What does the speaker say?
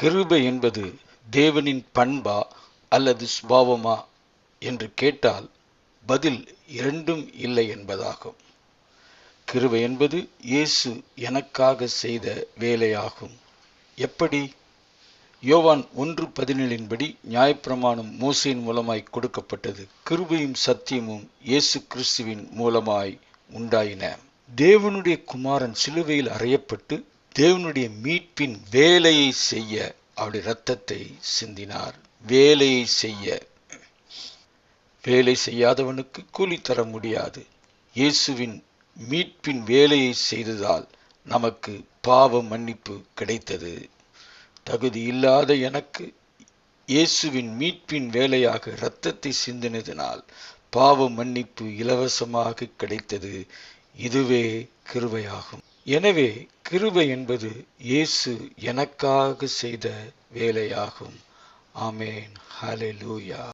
கிருபை என்பது தேவனின் பண்பா அல்லது சுபாவமா என்று கேட்டால் பதில் இரண்டும் இல்லை என்பதாகும். கிருபை என்பது இயேசு எனக்காக செய்த வேலையாகும். எப்படி? யோவான் ஒன்று பதினேழின்படி நியாயப்பிரமாணம் மோசையின் மூலமாய் கொடுக்கப்பட்டது. கிருபையும் சத்தியமும் இயேசு கிறிஸ்துவின் மூலமாய் உண்டாயின. தேவனுடைய குமாரன் சிலுவையில் அறையப்பட்டு தேவனுடைய மீட்பின் வேலையை செய்ய அவருடைய இரத்தத்தை சிந்தினார். வேலையை செய்ய. வேலை செய்யாதவனுக்கு கூலி தர முடியாது. இயேசுவின் மீட்பின் வேலையை செய்ததால் நமக்கு பாவ மன்னிப்பு கிடைத்தது. தகுதி இல்லாத எனக்கு இயேசுவின் மீட்பின் வேலையாக இரத்தத்தை சிந்தினதினால் பாவ மன்னிப்பு இலவசமாக கிடைத்தது. இதுவே கிருவையாகும் எனவே கிருபை என்பது இயேசு எனக்காக செய்த வேலையாகும். ஆமேன். ஹலெலூயா